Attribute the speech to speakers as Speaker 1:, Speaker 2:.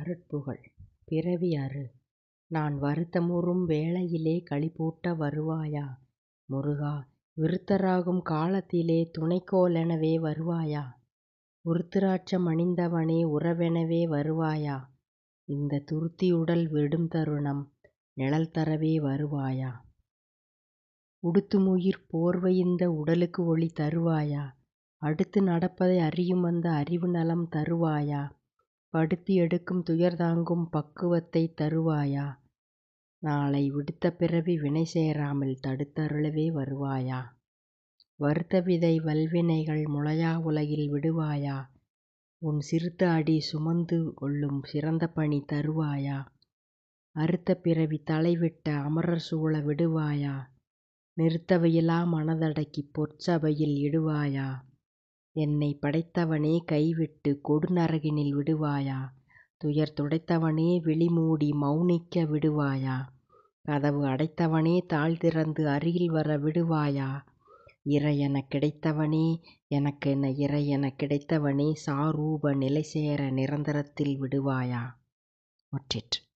Speaker 1: அருட்புகழ். பிறவி அறு. நான் வருத்தமுறும் வேளையிலே களிப்பூட்ட வருவாயா? முருகா விருத்தராகும் காலத்திலே துணைக்கோலெனவே வருவாயா? உருத்திராட்சம் அணிந்தவனே உறவெனவே வருவாயா? இந்த துருத்தியுடல் விடும் தருணம் நிழல் தரவே வருவாயா? உடுத்துமுயிர் போர்வை இந்த உடலுக்கு ஒளி தருவாயா? அடுத்து நடப்பதை அறியும் வந்த அறிவு நலம் தருவாயா? படுத்தி எடுக்கும் துயர் தாங்கும் பக்குவத்தை தருவாயா? நாளை விடுத்த பிறவி வினை சேராமல் தடுத்தருளவே வருவாயா? வருத்த விதை வல்வினைகள் முளையா உலகில் விடுவாயா? உன் சிறுத்த அடி சுமந்து கொள்ளும் சிறந்த பணி தருவாயா? அறுத்த பிறவி தலைவிட்ட அமரர் சூழ விடுவாயா? நிறுத்தவையிலா மனதடக்கி பொற்சபையில் இடுவாயா? என்னை படைத்தவனே கைவிட்டு கொடுநரகினில் விடுவாயா? துயர் துடைத்தவனே விழிமூடி மௌனிக்க விடுவாயா? கதவு அடைத்தவனே தாழ் திறந்து அருகில் வர விடுவாயா? இறை கிடைத்தவனே எனக்கென இறை எனக் கிடைத்தவனே சாரூப நிலை சேர நிரந்தரத்தில் விடுவாயா? முற்றிற்று.